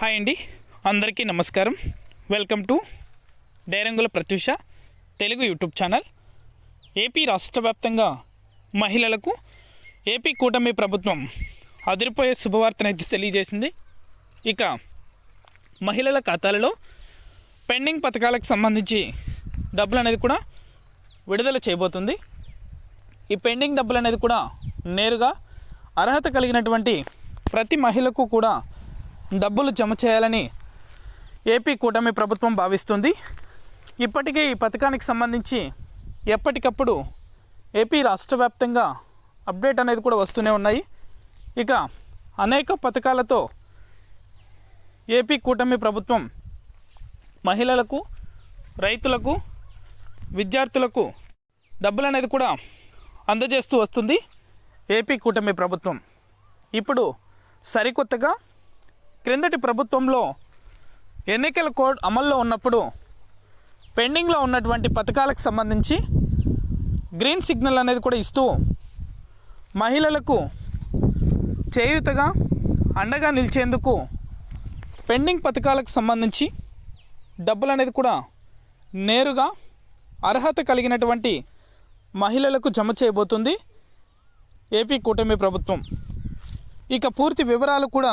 Hi అండి. అందరికీ నమస్కారం. Welcome to డైరంగుల Pratyusha Telugu YouTube channel. AP రాష్ట్ర వ్యాప్తంగా మహిళలకు ఏపీ కూటమి ప్రభుత్వం అదిరిపోయే శుభవార్తనైతే తెలియజేసింది. ఇక మహిళల ఖాతాలలో పెండింగ్ పథకాలకు సంబంధించి డబ్బులు అనేది కూడా విడుదల చేయబోతుంది. ఈ పెండింగ్ డబ్బులు అనేది కూడా నేరుగా అర్హత కలిగినటువంటి ప్రతి మహిళకు కూడా డబ్బులు జమ చేయాలని ఏపీ కూటమి ప్రభుత్వం భావిస్తుంది. ఇప్పటికే ఈ పథకానికి సంబంధించి ఎప్పటికప్పుడు ఏపీ రాష్ట్ర వ్యాప్తంగా అప్డేట్ అనేది కూడా వస్తూనే ఉన్నాయి. ఇక అనేక పథకాలతో ఏపీ కూటమి ప్రభుత్వం మహిళలకు రైతులకు విద్యార్థులకు డబ్బులు అనేది కూడా అందజేస్తూ వస్తుంది. ఏపీ కూటమి ప్రభుత్వం ఇప్పుడు సరికొత్తగా క్రిందటి ప్రభుత్వంలో ఎన్నికల కోడ్ అమల్లో ఉన్నప్పుడు పెండింగ్లో ఉన్నటువంటి పథకాలకు సంబంధించి గ్రీన్ సిగ్నల్ అనేది కూడా ఇస్తూ మహిళలకు చేయూతగా అండగా నిలిచేందుకు పెండింగ్ పథకాలకు సంబంధించి డబ్బులు అనేది కూడా నేరుగా అర్హత కలిగినటువంటి మహిళలకు జమ చేయబోతుంది ఏపీ కూటమి ప్రభుత్వం. ఇక పూర్తి వివరాలు కూడా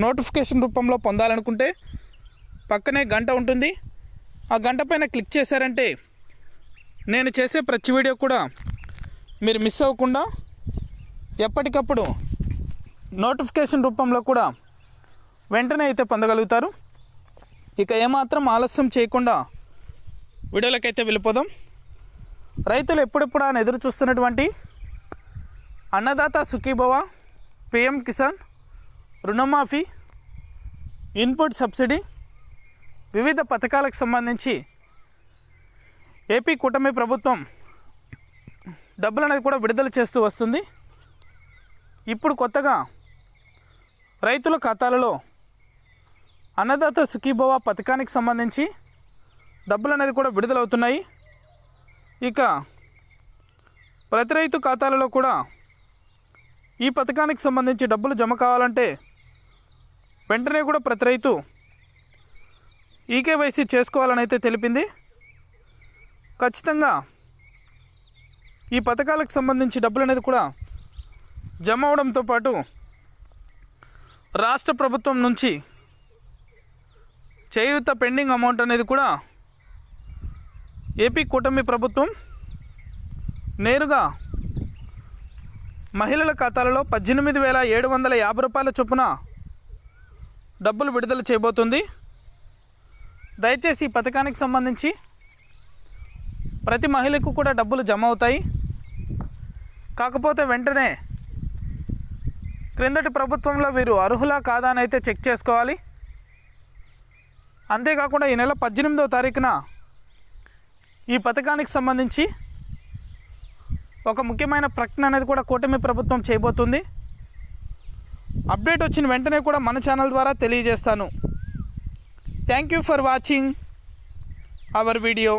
నోటిఫికేషన్ రూపంలో పొందాలనుకుంటే పక్కనే గంట ఉంటుంది. ఆ గంట పైన క్లిక్ చేశారంటే నేను చేసే ప్రతి వీడియో కూడా మీరు మిస్ అవ్వకుండా ఎప్పటికప్పుడు నోటిఫికేషన్ రూపంలో కూడా వెంటనే అయితే పొందగలుగుతారు. ఇక ఏమాత్రం ఆలస్యం చేయకుండా వీడియోలకైతే వెళ్ళిపోదాం. రైతులు ఎప్పుడెప్పుడు ఆయన ఎదురు చూస్తున్నటువంటి అన్నదాత సుఖీభవ పిఎం కిసాన్ రుణమాఫీ ఇన్పుట్ సబ్సిడీ వివిధ పథకాలకు సంబంధించి ఏపీ కూటమి ప్రభుత్వం డబ్బులు అనేది కూడా విడుదల చేస్తూ వస్తుంది. ఇప్పుడు కొత్తగా రైతుల ఖాతాలలో అన్నదాత సుఖీభవ పథకానికి సంబంధించి డబ్బులు అనేది కూడా విడుదలవుతున్నాయి. ఇక ప్రతి రైతు ఖాతాలలో కూడా ఈ పథకానికి సంబంధించి డబ్బులు జమ కావాలంటే వెంటనే కూడా ప్రతి రైతు ఈకేవైసీ చేసుకోవాలని అయితే తెలిపింది. ఖచ్చితంగా ఈ పథకాలకు సంబంధించి డబ్బులు అనేది కూడా జమ అవడంతో పాటు రాష్ట్ర ప్రభుత్వం నుంచి చేయూత పెండింగ్ అమౌంట్ అనేది కూడా ఏపీ కూటమి ప్రభుత్వం నేరుగా మహిళల ఖాతాలలో పద్దెనిమిది వేల ఏడు వందల యాభై రూపాయల చొప్పున డబ్బులు విడుదల చేయబోతుంది. దయచేసి ఈ పథకానికి సంబంధించి ప్రతి మహిళకు కూడా డబ్బులు జమ అవుతాయి. కాకపోతే వెంటనే క్రిందటి ప్రభుత్వంలో వీరు అర్హులా కాదా అని అయితే చెక్ చేసుకోవాలి. అంతేకాకుండా ఈ నెల పద్దెనిమిదవ తారీఖున ఈ పథకానికి సంబంధించి ఒక ముఖ్యమైన ప్రకటన అనేది కూడా కూటమి ప్రభుత్వం చేయబోతుంది. అప్డేట్ వచ్చిన వెంటనే కూడా మన ఛానల్ ద్వారా తెలియజేస్తాను. Thank you for watching our video